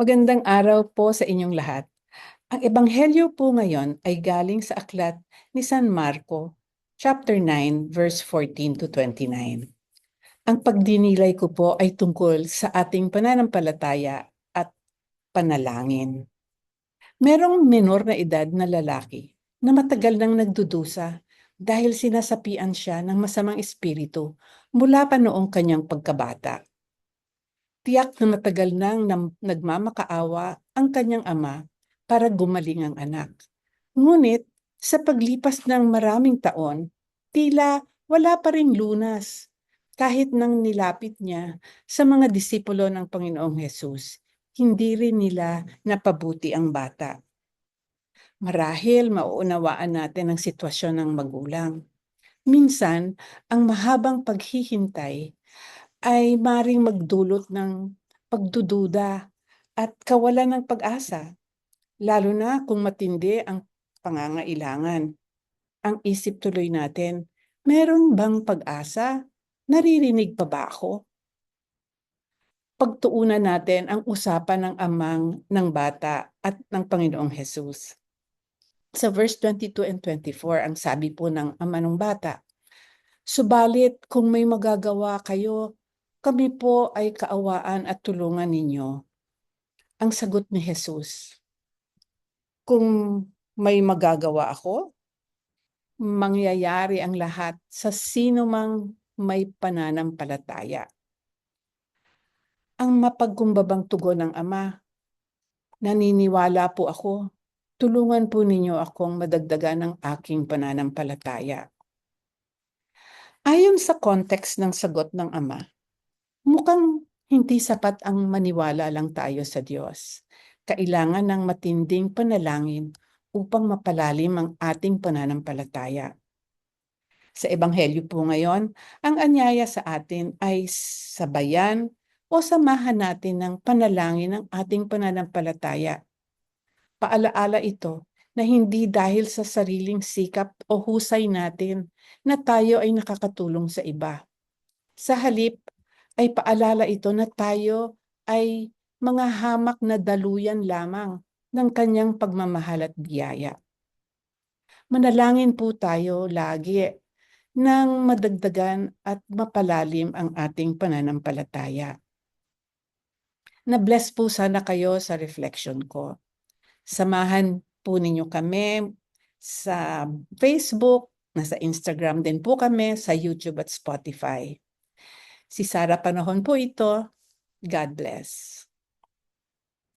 Magandang araw po sa inyong lahat. Ang ebanghelyo po ngayon ay galing sa aklat ni San Marco, chapter 9, verse 14 to 29. Ang pagdinilay ko po ay tungkol sa ating pananampalataya at panalangin. Merong menor na edad na lalaki na matagal nang nagdudusa dahil sinasapian siya ng masamang espiritu mula pa noong kanyang pagkabata. Tiyak na matagal nang nagmamakaawa ang kanyang ama para gumaling ang anak. Ngunit sa paglipas ng maraming taon, tila wala pa ring lunas kahit nang nilapit niya sa mga disipulo ng Panginoong Hesus. Hindi rin nila napabuti ang bata. Marahil mauunawaan natin ang sitwasyon ng magulang. Minsan, ang mahabang paghihintay ay maring magdulot ng pagdududa at kawalan ng pag-asa, lalo na kung matindi ang pangangailangan. Ang isip tuloy natin, meron bang pag-asa? Naririnig pa ba ako? Pagtuunan natin ang usapan ng amang ng bata at ng Panginoong Jesus. Sa verse 22 and 24, ang sabi po ng ama ng bata, Subalit kung may magagawa kayo kami po ay kaawaan at tulungan ninyo. Ang sagot ni Jesus, kung may magagawa ako, mangyayari ang lahat sa sino mang may pananampalataya. Ang mapagkumbabang tugon ng Ama, naniniwala po ako, tulungan po ninyo akong madagdagan ng aking pananampalataya. Ayon sa context ng sagot ng Ama, Mukhang hindi sapat ang maniwala lang tayo sa Diyos. Kailangan ng matinding panalangin upang mapalalim ang ating pananampalataya. Sa Ebanghelyo po ngayon, ang anyaya sa atin ay sabayan o samahan natin ng panalangin ng ating pananampalataya. Paalaala ito na hindi dahil sa sariling sikap o husay natin na tayo ay nakakatulong sa iba. Sa halip, ay paalala ito na tayo ay mga hamak na daluyan lamang ng kanyang pagmamahal at biyaya. Manalangin po tayo lagi nang madagdagan at mapalalim ang ating pananampalataya. Na-bless po sana kayo sa reflection ko. Samahan po ninyo kami sa Facebook, nasa Instagram din po kami, sa YouTube at Spotify. Si Sara Panahon po ito. God bless.